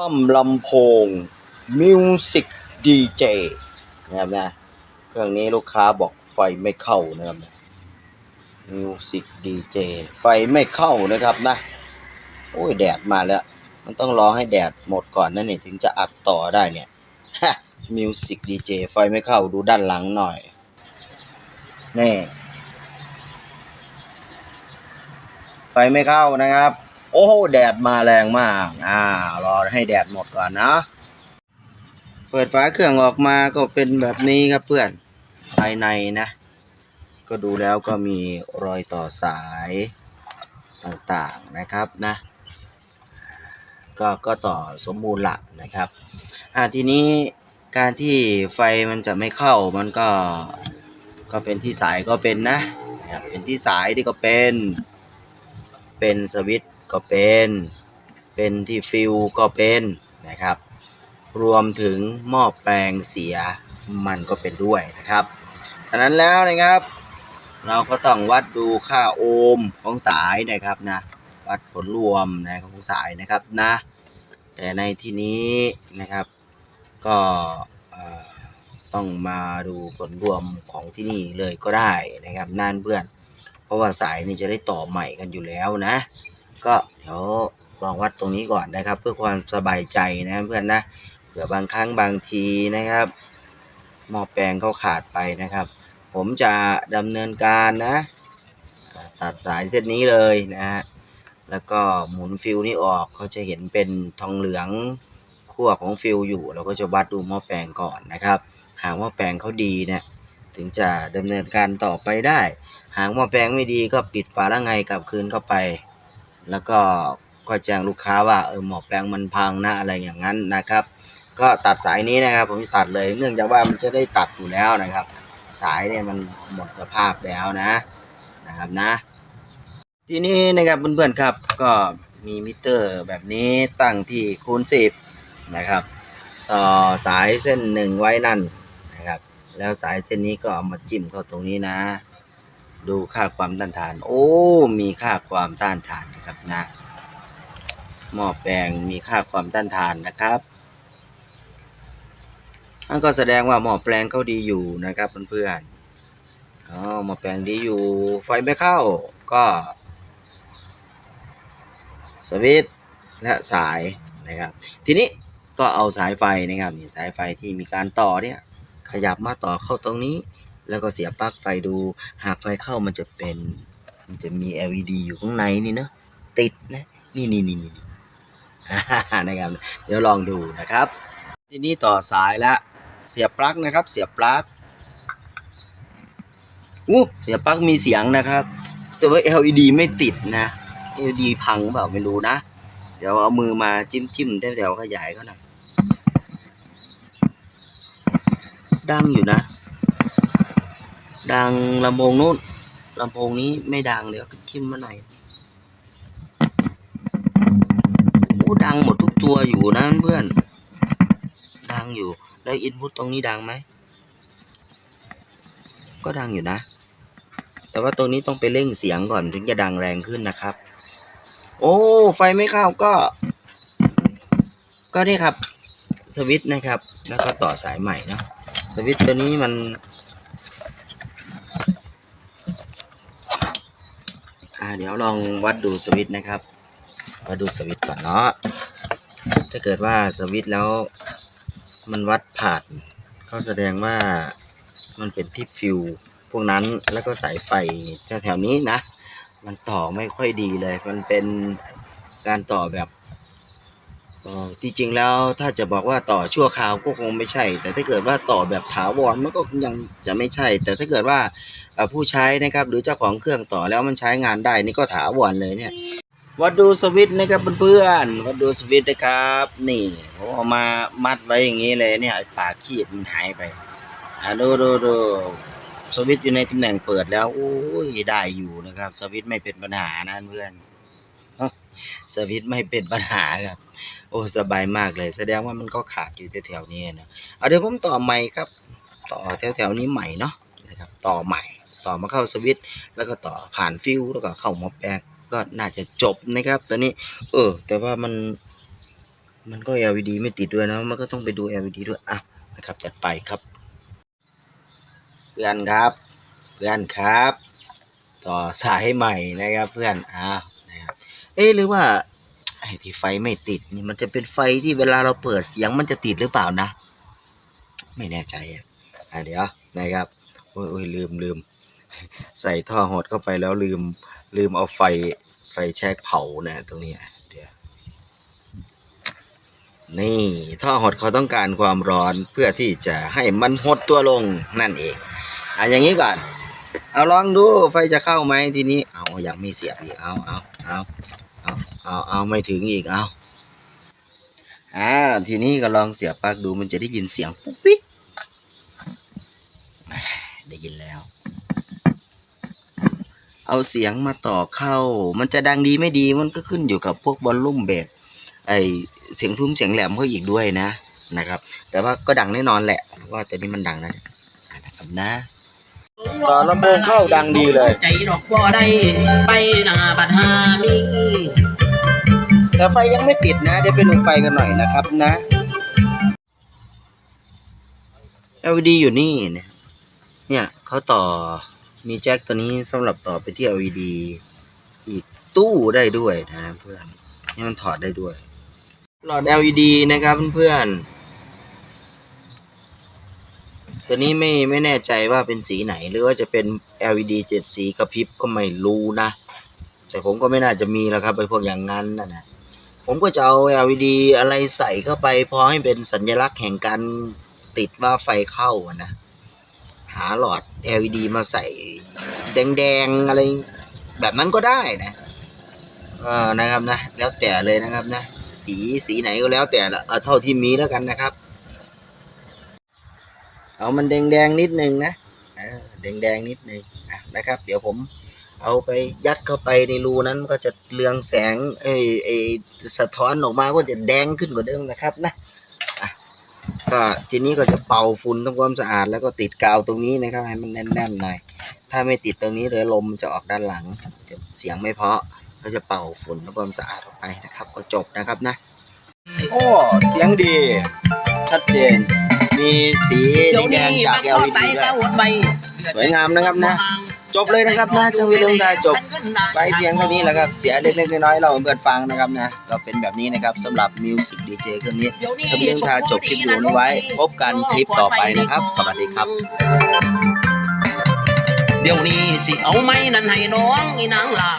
ซ่อมลำโพงมิวสิกดีเจนะครับนะ เครื่องนี้ลูกค้าบอกไฟไม่เข้านะครับนะมิวสิกดีเจไฟไม่เข้านะครับนะ โอ้ยแดดมาแล้ว มันต้องรอให้แดดหมดก่อนนั่นนี่ถึงจะอัดต่อได้เนี่ยฮะมิวสิกดีเจไฟไม่เข้าดูด้านหลังหน่อย นี่ ไฟไม่เข้านะครับ โอ้โหแดดมาแรงมาก อ่ารอให้แดดหมดก่อนนะ เปิดฝาเครื่องออกมาก็เป็นแบบนี้ครับเพื่อนภายในนะ ก็ดูแล้วก็มีรอยต่อสายต่างๆนะครับนะ ก็ก็ต่อสมบูรณ์ละนะครับอ่าทีนี้การที่ไฟมันจะไม่เข้ามันก็ก็เป็นที่สายก็เป็นนะนะครับเป็นที่สายที่ก็เป็นเป็นสวิตช์ ก็เป็น เป็นที่ฟิวก็เป็นนะครับ รวมถึงหม้อแปลงเสียมันก็เป็นด้วยนะครับดังนั้นแล้วนะครับ เราก็ต้องวัดดูค่าโอห์มของสายนะครับนะ วัดผลรวมนะของสายนะครับนะ แต่ในที่นี้นะครับ ก็ต้องมาดูผลรวมของที่นี่เลยก็ได้นะครับนั่นเพื่อน เพราะว่าสายนี่จะได้ต่อใหม่กันอยู่แล้วนะ ก็เดี๋ยวลองวัดตรงนี้ก่อนนะครับ เพื่อความสบายใจนะเพื่อนนะเผื่อบางครั้งบางทีนะครับหม้อแปลงเขาขาดไปนะครับ ผมจะดำเนินการนะ ตัดสายเส้นนี้เลยนะฮะแล้วก็หมุนฟิวนี้ออกเขาจะเห็นเป็นทองเหลืองขั้วของฟิวอยู่ เราก็จะวัดดูหม้อแปลงก่อนนะครับ หากหม้อแปลงเขาดีเนี่ยถึงจะดำเนินการต่อไปได้ หากหม้อแปลงไม่ดีก็ปิดฝาละไงกลับคืนเข้าไป แล้วก็ก็แจ้งลูกค้าว่าเออหมอแปลงมันพังนะอะไรอย่างนั้นนะครับ ก็ตัดสายนี้นะครับ ผมจะตัดเลยเนื่องจากว่ามันจะได้ตัดอยู่แล้วนะครับ สายเนี่ยมันหมดสภาพแล้วนะนะครับนะ ทีนี้นะครับเพื่อนๆครับ ก็มีมิเตอร์แบบนี้ตั้งที่คูณ10นะครับต่อสายเส้นหนึ่งไว้นั่นนะครับ แล้วสายเส้นนี้ก็เอามาจิ้มเข้าตรงนี้นะ ดูค่าความต้านทาน โอ้ มีค่าความต้านทานนะครับนะ หม้อแปลงมีค่าความต้านทานนะครับนั่นก็แสดงว่าหม้อแปลงเขาดีอยู่นะครับเพื่อนๆอ๋อหม้อแปลงดีอยู่ ไฟไม่เข้าก็สวิตและสายนะครับ ทีนี้ก็เอาสายไฟนะครับนี่สายไฟที่มีการต่อเนี่ย ขยับมาต่อเข้าตรงนี้ แล้วก็เสียปลั๊กไฟดู หากไฟเข้ามันจะเป็นมันจะมี LED อยู่ข้างในนี่เนอะติดนะนี่นี่นี่นี่นะครับเดี๋ยวลองดูนะครับ ทีนี้ต่อสายแล้วเสียบปลั๊กนะครับ เสียบปลั๊กอู้เสียบปลั๊กมีเสียงนะครับ แต่ว่า LED ไม่ติดนะ LED พังเปล่าไม่รู้นะ เดี๋ยวเอามือมาจิ้มจิ้มแถวๆขยายเขาหน่อยดังอยู่นะ ดังลำโพงนู้นลำโพงนี้ไม่ดังเดี๋ยวจิ้มมาหน่อยโอ้ดังหมดทุกตัวอยู่นะเพื่อน ดังอยู่ แล้วอินพุตตรงนี้ดังไหม ก็ดังอยู่นะ แต่ว่าตรงนี้ต้องไปเร่งเสียงก่อนถึงจะดังแรงขึ้นนะครับ โอ้ ไฟไม่เข้าก็ ก็นี่ครับ สวิตช์นะครับ แล้วก็ต่อสายใหม่นะสวิตช์ตัวนี้มัน อ่าเดี๋ยวลองวัดดูสวิตช์นะครับวัดดูสวิตช์ก่อนเนาะถ้าเกิดว่าสวิตช์แล้วมันวัดผ่านก็แสดงว่ามันเป็นที่ฟิวพวกนั้นแล้วก็สายไฟแถวๆนี้นะ มันต่อไม่ค่อยดีเลย มันเป็นการต่อแบบ อ๋อที่จริงแล้วถ้าจะบอกว่าต่อชั่วคราวก็คงไม่ใช่ แต่ถ้าเกิดว่าต่อแบบถาวรมันก็ยังจะไม่ใช่ แต่ถ้าเกิดว่าผู้ใช้นะครับหรือเจ้าของเครื่องต่อแล้วมันใช้งานได้นี่ก็ถาวรเลยเนี่ยวัดดูสวิตนะครับเพื่อนๆวัดดูสวิตนะครับ นี่ผมเอามามัดไว้อย่างนี้เลยเนี่ยปากขีดมันหายไปอะดูดูดูสวิตอยู่ในตำแหน่งเปิดแล้วโอ้ยได้อยู่นะครับ สวิตไม่เป็นปัญหานะเพื่อนสวิตไม่เป็นปัญหาครับ อ้สบายมากเลย แสดงว่ามันก็ขาดอยู่แถวๆนี้นะเอาเดี๋ยวผมต่อใหม่ครับ ต่อแถวๆนี้ใหม่เนาะนะครับต่อใหม่ ต่อมาเข้าสวิตช์แล้วก็ต่อผ่านฟิวแล้วก็เข้าหมอแปลงก็น่าจะจบนะครับตอนนี้ เออ แต่ว่ามัน มันก็ LED ไม่ติดด้วยนะมันก็ต้องไปดู LED ด้วยอะนะครับจัดไปครับเพื่อนครับเพื่อนครับ ต่อสายใหม่นะครับเพื่อนอ้าวนะครับเอ๊หรือว่า ไอ้ที่ไฟไม่ติดนี่มันจะเป็นไฟที่เวลาเราเปิดเสียงมันจะติดหรือเปล่านะ ไม่แน่ใจอะเดี๋ยวนะครับโอ้ยลืมลืมใส่ท่อหดเข้าไปแล้วลืมลืมเอาไฟไฟแช็กเผานะตรงนี้เดี๋ยวนี่ท่อหดเขาต้องการความร้อนเพื่อที่จะให้มันหดตัวลงนั่นเองอะอย่างนี้ก่อน เอาลองดูไฟจะเข้าไหมทีนี้ เอาอย่างมีเสียบอีกเอาเอาเอา เอาเอาเอาไม่ถึงอีกเอาอ่าทีนี้ก็ลองเสียบปลั๊กดูมันจะได้ยินเสียงปุ๊กปิ๊กอ่าได้ยินแล้ว เอาเสียงมาต่อเข้า มันจะดังดีไม่ดีมันก็ขึ้นอยู่กับพวกบอลลุ่มเบสไอเสียงทุ้มเสียงแหลมเขาอีกด้วยนะนะครับ แต่ว่าก็ดังแน่นอนแหละเพราะว่าตัวนี้มันดังนะอ่านะครับนะต่อลำโพงเข้าดังดีเลยใจดอกบ่ได้ไปหน้าบัดหามี แต่ไฟยังไม่ติดนะ เดี๋ยวไปดูไฟกันหน่อยนะครับนะ LED อยู่นี่เนี่ยเนี่ยเขาต่อมีแจ็คตัวนี้สำหรับต่อไปที่ LED อีกตู้ได้ด้วยนะเพื่อนนี่มันถอดได้ด้วย หลอด LED นะครับเพื่อนตัวนี้ไม่ไม่แน่ใจว่าเป็นสีไหนหรือว่าจะเป็น LED เจ็ดสีกระพริบก็ไม่รู้นะ แต่ผมก็ไม่น่าจะมีแล้วครับไอ้พวกอย่างนั้นนะนะ ผมก็จะเอา LED อะไรใส่เข้าไปพอให้เป็นสัญลักษณ์แห่งการติดว่าไฟเข้านะ หาหลอด LED มาใส่แดงๆอะไรแบบนั้นก็ได้นะเออนะครับนะ แล้วแต่เลยนะครับนะ สีสีไหนก็แล้วแต่ละเอาเท่าที่มีแล้วกันนะครับ เอามันแดงๆนิดนึงนะแดงๆนิดนึงอะนะครับ เดี๋ยวผม เอาไปยัดเข้าไปในรูนั้นมันก็จะเรืองแสงเอ้ยเอยสะท้อนออกมาก็จะแดงขึ้นกว่าเดิมนะครับนะอะก็ทีนี้ก็จะเป่าฝุ่นทำความสะอาดแล้วก็ติดกาวตรงนี้นะครับให้มันแน่นๆหน่อยถ้าไม่ติดตรงนี้เดี๋ยวลมมันจะออกด้านหลังจะเสียงไม่เพราะก็จะเป่าฝุ่นทำความสะอาดออกไปนะครับ ก็จบนะครับนะโอ้เสียงดี ชัดเจน มีสีเดี๋ยวแดนี้งจากมันก็ LED ไปด้วก็ยหดไปสวยงามนะครับนะ จบเลยนะครับนะจังวิลเลงได้จบไปเพียงเท่านี้แหละครับ เสียเล็กๆน้อยๆเราเปิดฟังนะครับนะ ก็เป็นแบบนี้นะครับสำหรับมิวสิกดีเจเครื่องนี้ทำเลี้ยงทาจบคลิปวิดีโอนี้ไว้ พบกันคลิปต่อไปนะครับ สวัสดีครับเดี๋ยวนี้สิเอาไม้นั่นให้น้องอีนางลา